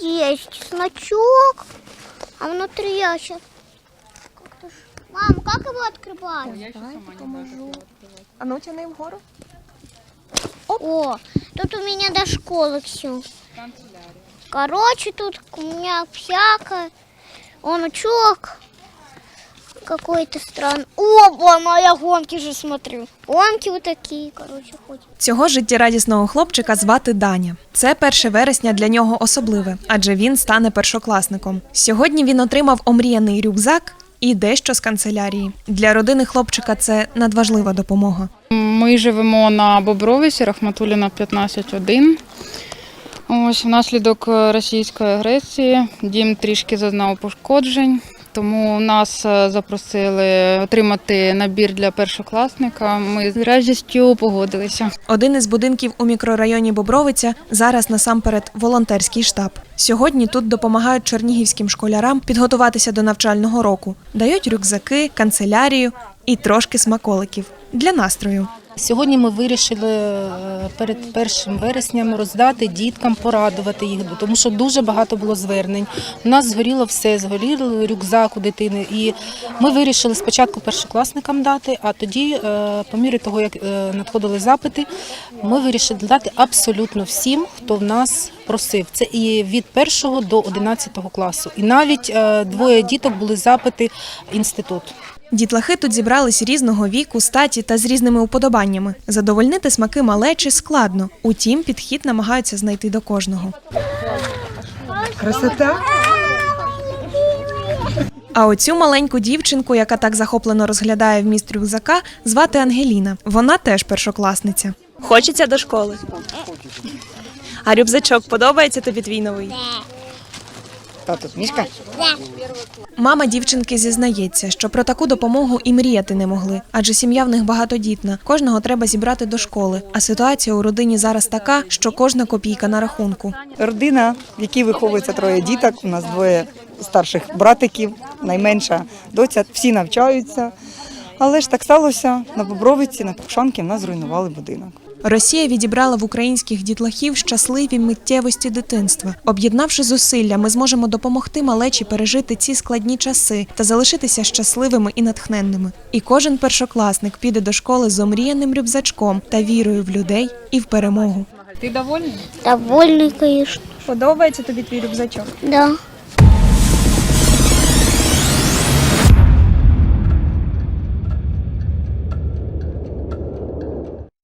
есть, значок. А внутри я сейчас... Мам, как его открывать? А ну тяни вгору. О, тут у меня до школы все. Короче, тут у меня всякое. Он учок какой-то странный. О, ну я гонки же смотрю. Гонки вот такие, короче, хоть. Цього життєрадісного хлопчика звати Даня. Це 1 вересня для нього особливе, адже він стане першокласником. Сьогодні він отримав омріяний рюкзак і дещо з канцелярії. Для родини хлопчика це надважлива допомога. Ми живемо на Бобровиці, Рахматуліна 15-1. Ось внаслідок е, російської агресії дім трішки зазнав пошкоджень, тому нас е, запросили отримати набір для першокласника. Ми з радістю погодилися. Один із будинків у мікрорайоні Бобровиця зараз насамперед волонтерський штаб. Сьогодні тут допомагають чернігівським школярам підготуватися до навчального року, дають рюкзаки, канцелярію і трошки смаколиків для настрою. Сьогодні ми вирішили е, перед першим вересням роздати діткам, порадувати їх, тому що дуже багато було звернень. У нас згоріло все, згорів рюкзак у дитини. І ми вирішили спочатку першокласникам дати, а тоді, е, по мірі того, як е, надходили запити, ми вирішили дати абсолютно всім, хто в нас просив. Це і від першого до 11 класу. І навіть двоє діток були запити інститут. Дітлахи тут зібрались різного віку, статі та з різними уподобаннями. Задовольнити смаки малечі складно. Утім, підхід намагаються знайти до кожного. Красота. А оцю маленьку дівчинку, яка так захоплено розглядає вміст рюкзака, звати Ангеліна. Вона теж першокласниця. Хочеться до школи. А рюкзачок подобається тобі твій новий? Тату, мішка. Мама дівчинки зізнається, що про таку допомогу і мріяти не могли, адже сім'я в них багатодітна. Кожного треба зібрати до школи. А ситуація у родині зараз така, що кожна копійка на рахунку. Родина, в якій виховується троє діток. У нас двоє старших братиків, найменша доця. Всі навчаються. Але ж так сталося на Бобровиці, на Покшанки в нас зруйнували будинок. Росія відібрала в українських дітлахів щасливі миттєвості дитинства. Об'єднавши зусилля, ми зможемо допомогти малечі пережити ці складні часи та залишитися щасливими і натхненними. І кожен першокласник піде до школи з омріяним рюкзачком та вірою в людей і в перемогу. Ти довольний? Довольный, конечно. Подобається тобі твій рюкзачок? Да.